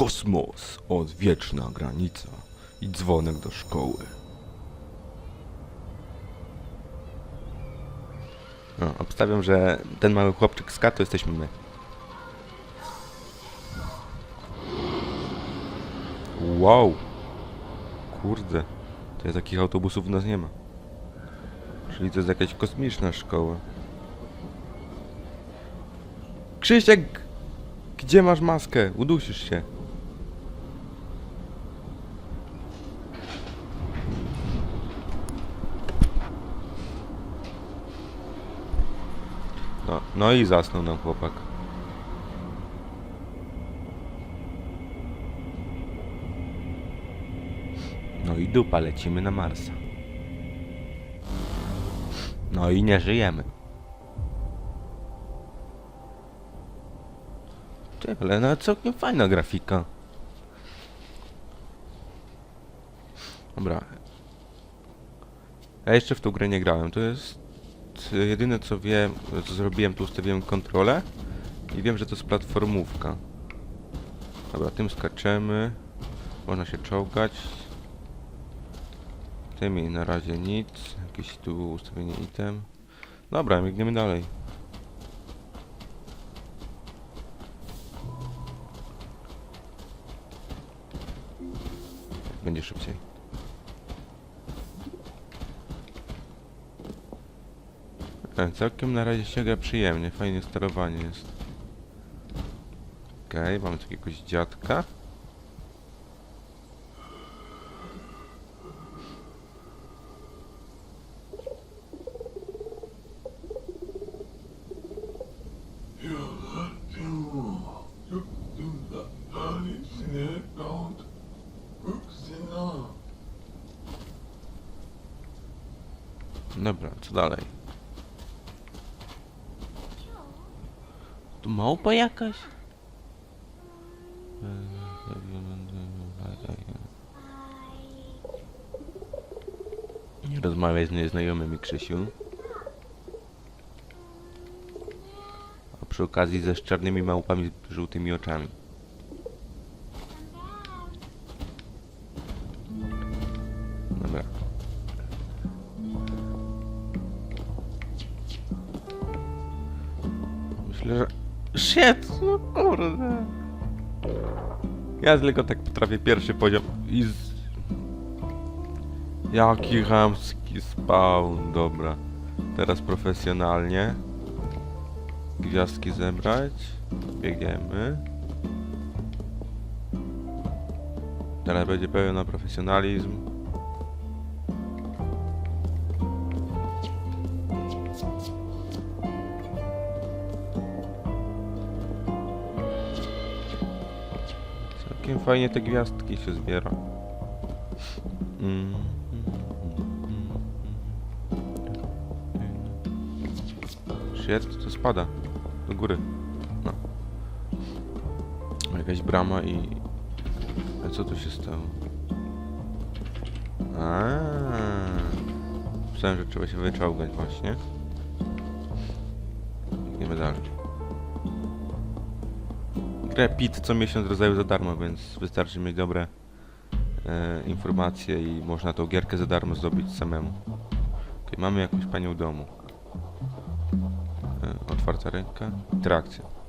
Kosmos, odwieczna granica i dzwonek do szkoły. No, obstawiam, że ten mały chłopczyk z K to jesteśmy my. Wow! Kurde, to ja takich autobusów u nas nie ma. Czyli to jest jakaś kosmiczna szkoła. Krzysiek! Gdzie masz maskę? Udusisz się. No, i zasnął nam chłopak. No i dupa, lecimy na Marsa. No i nie żyjemy. Ty, ale no całkiem fajna grafika. Dobra. Ja jeszcze w tą grę nie grałem. To jest y, jedyne co wiem, co zrobiłem, to ustawiłem kontrolę i wiem, że to jest platformówka. Dobra, tym skaczemy. Można się czołgać. Tymi na razie nic. Jakieś tu ustawienie item. Dobra, biegniemy dalej. Będzie szybciej. E, Całkiem na razie się gra przyjemnie, fajne sterowanie jest. Okej, mamy tu jakiegoś dziadka. Dobra, co dalej? Małpa jakaś? Nie rozmawiaj z nieznajomymi, Krzysiu. A przy okazji ze czarnymi małpami z żółtymi oczami. Myślę, że... Shit! No kurde. Ja tylko tak potrafię pierwszy poziom i z... Jaki chamski spawn, dobra. Teraz profesjonalnie. Gwiazdki zebrać. Biegniemy. Teraz będzie pełen profesjonalizm. Całkiem fajnie te gwiazdki się zbiera. Mm. Shit, to spada. Do góry. No. Jakaś brama i... A co tu się stało? Aaaa. Myślałem, że trzeba się wyczołgać właśnie. Biegniemy dalej. Grę PIT co miesiąc rozdaju za darmo, więc wystarczy mieć dobre e, informacje i można tą gierkę za darmo zdobyć samemu. Okay, mamy jakąś panią domu. E, otwarta ręka. Interakcja.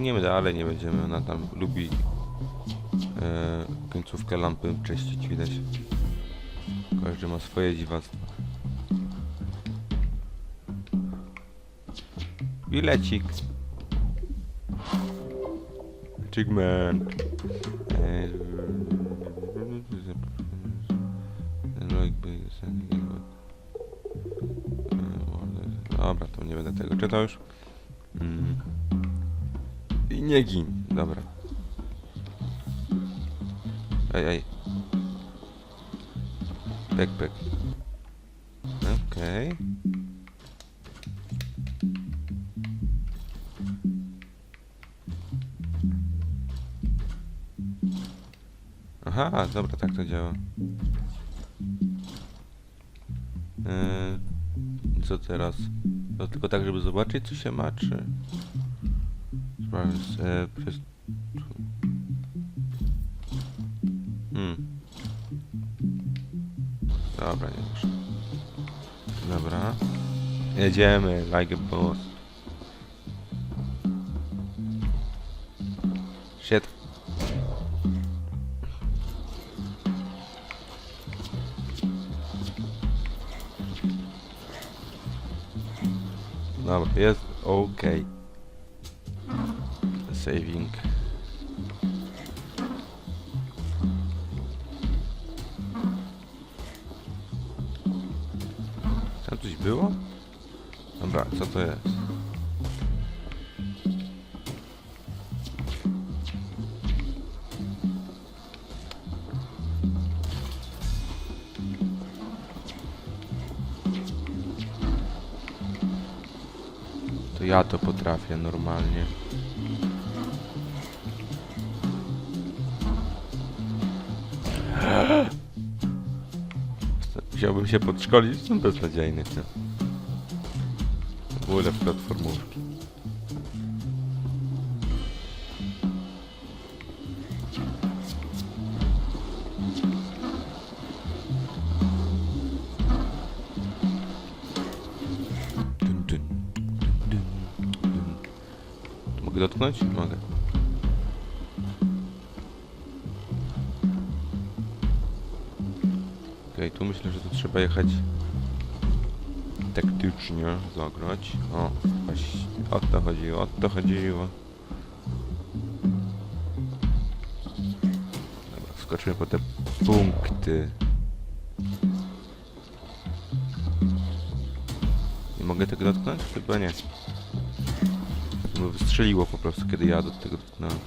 Biegniemy dalej, nie będziemy. Ona tam lubi e, końcówkę lampy czyścić, widać. Każdy ma swoje dziwactwa. Bilecik. Jakby Dobra, to nie będę tego czytał już. Mm. Nie gin. Dobra. Ej, ej. Backpack. Okej. Aha, dobra, tak to działa. Eee, co teraz? To tylko tak, żeby zobaczyć, co się ma, czy... Z... E. Hmm. Dobra, nie muszę. Dobra. Jedziemy, like a boss. Shit. Dobra, jest ok. Saving. Tam coś było? Dobra, co to jest? To ja to potrafię normalnie. Chciałbym się podszkolić, no beznadziejny. Nie? W ogóle platformówki. Dun. Mogę dotknąć? Mogę. Myślę, że to trzeba jechać taktycznie zagrać. O, właśnie, o to chodziło, o to chodziło. Dobra, wskoczymy po te punkty. Nie mogę tego dotknąć? Chyba nie. Bo wystrzeliło po prostu, kiedy ja do tego dotknąłem.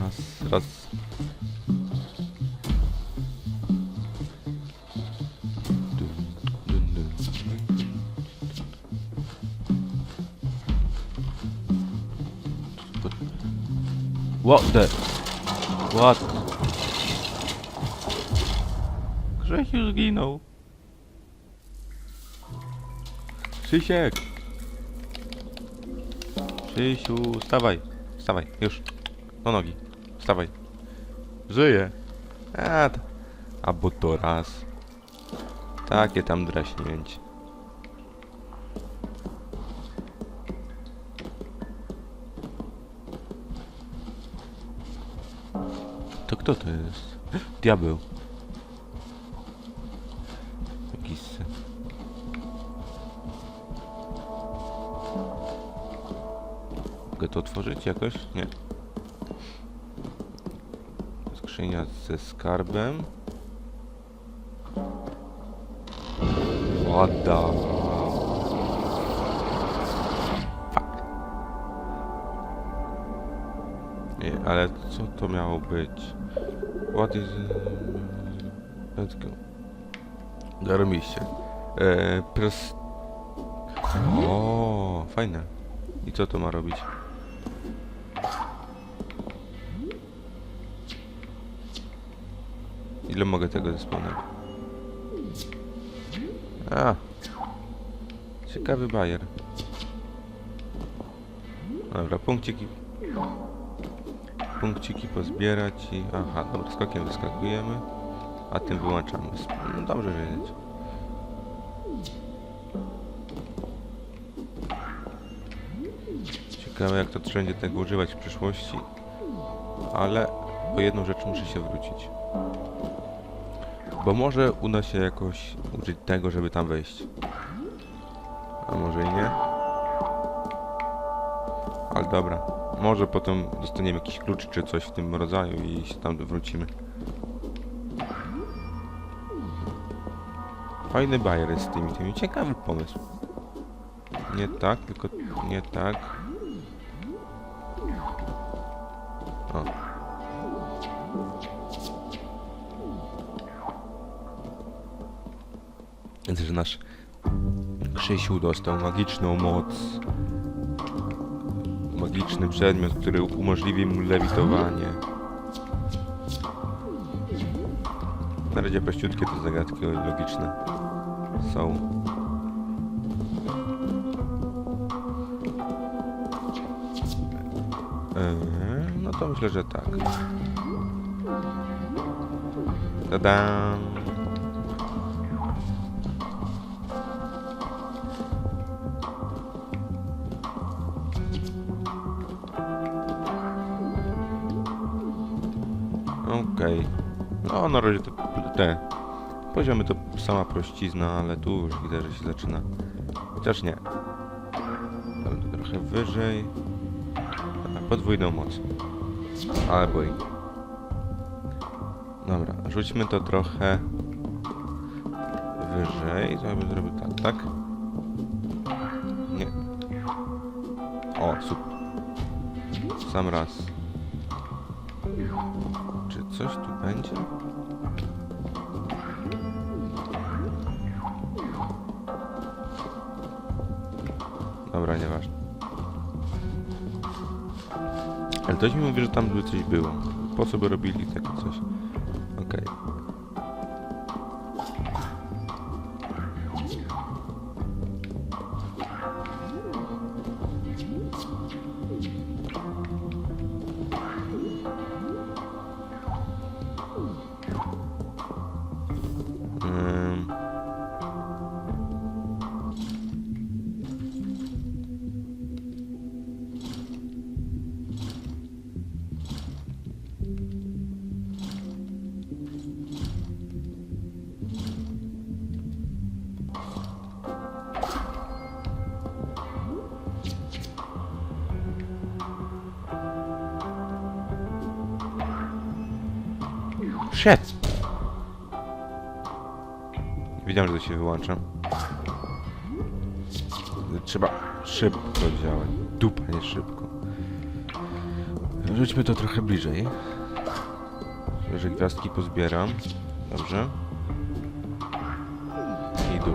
Raz, raz. What the? What? Zginął. Krzysiek! Krzysiu, wstawaj, wstawaj, już. Do nogi, wstawaj. Żyje. A, to... Albo to raz. Takie tam draśnięcie. Kto to jest? Diabeł. Jakiś... Mogę to otworzyć jakoś? Nie. Skrzynia ze skarbem. Fuck. Nie, ale co to miało być? What is... Let's go. Zarobiście. Eee, pres... O, fajne. I co to ma robić? Ile mogę tego zespełniać? A. Ciekawy bajer. Dobra, punkciki. Punkciki pozbierać i... Aha, dobra, skokiem wyskakujemy. A tym wyłączamy. No, dobrze wiedzieć. Ciekawe jak to wszędzie tego używać w przyszłości. Ale po jedną rzecz muszę się wrócić. Bo może uda się jakoś użyć tego, żeby tam wejść. A może i nie? Ale dobra. Może potem dostaniemy jakiś klucz czy coś w tym rodzaju i się tam wrócimy. Fajny bajer jest z tymi, tymi. Ciekawy pomysł. Nie tak, tylko nie tak. O. Widzę, że nasz Krzysiu dostał magiczną moc. Magiczny przedmiot, który umożliwi mu lewitowanie. Na razie prościutkie te zagadki logiczne są. Eee, no to myślę, że tak. Tada! Okej. No, na razie to te poziomy to sama prościzna, ale tu już widać, że się zaczyna. Chociaż nie. To trochę wyżej. Podwójną moc. Ale boi. Dobra, rzućmy to trochę wyżej. To ja bym zrobił tak, tak? Nie. O, super. Sam raz. Coś tu będzie? Dobra, nieważne. Ale ktoś mi mówi, że tam by coś było. Po co by robili takie coś? Okej. Ym. Shit! Wiedziałem, że to się wyłącza. Trzeba szybko działać. Dupa, nie szybko. Rzućmy to trochę bliżej. Że gwiazdki pozbieram. Dobrze. I dół.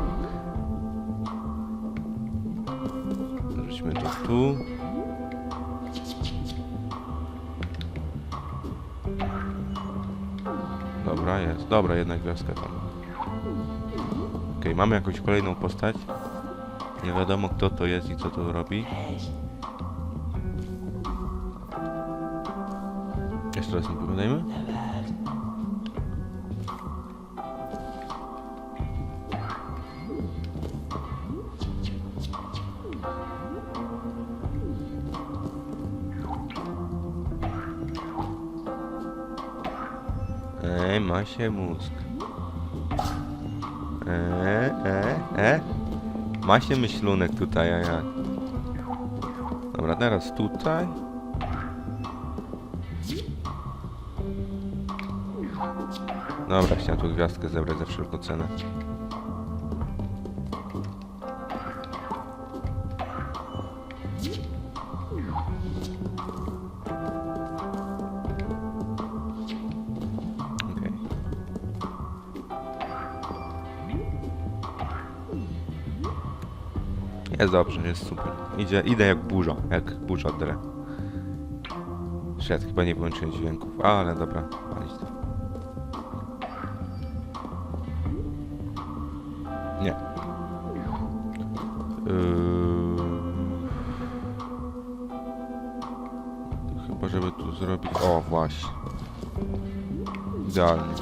Rzućmy to tu. Dobra, jest. Dobra, jedna gwiazdka tam. Okej, mamy jakąś kolejną postać. Nie wiadomo kto to jest i co to robi. Jeszcze raz nie pamiętajmy. Ej, ma się mózg. E, e, e. Ma się myślunek tutaj, a jak? Dobra, teraz tutaj. Dobra, chciałem tu gwiazdkę zebrać za wszelką cenę. Jest dobrze, jest super. Idzie, idę jak burza, jak burza dre. Szedł, chyba nie wyłączyłem dźwięków, ale dobra, palić to. Nie. Yy... Chyba, żeby tu zrobić... O, właśnie. Idealnie.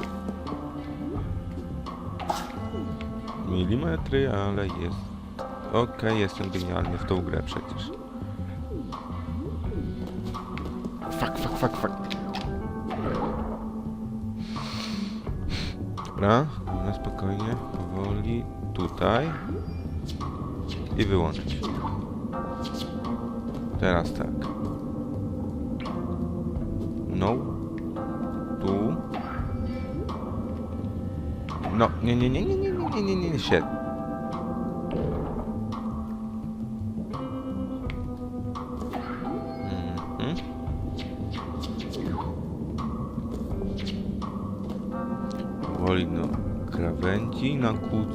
Milimetry, ale jest Okej, jestem genialny w tą grę przecież. Fuck, fuck, fuck, fuck. Dobra, na spokojnie, powoli, tutaj. I wyłączyć. Teraz tak. No. Tu. No, nie, nie, nie, nie, nie, nie, nie, nie, nie,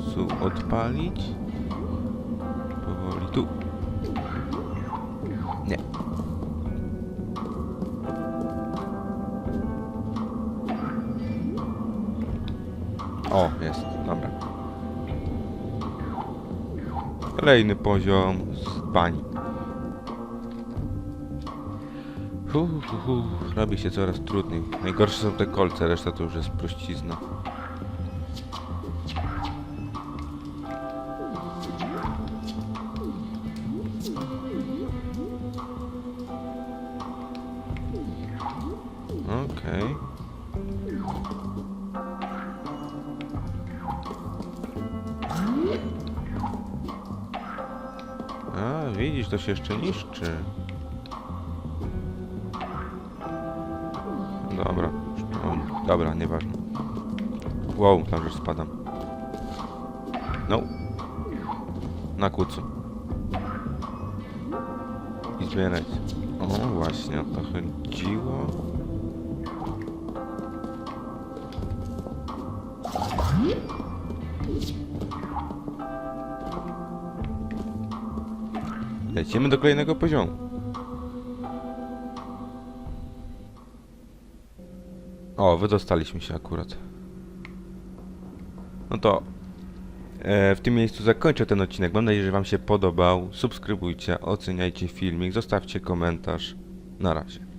kucu odpalić. Powoli tu. Nie. O, jest, dobra. Kolejny poziom z bani. Hu, hu, hu, robi się coraz trudniej. Najgorsze są te kolce, reszta to już jest prościzna. Okej. A, widzisz, to się jeszcze niszczy. Dobra, o, dobra, nieważne. Wow, tam już spadam. No. Na kucu. I zbierać. O, właśnie, o to chodziło. Lecimy do kolejnego poziomu. O, wydostaliśmy się akurat. No to e, w tym miejscu zakończę ten odcinek. Mam nadzieję, że Wam się podobał. Subskrybujcie, oceniajcie filmik, zostawcie komentarz. Na razie.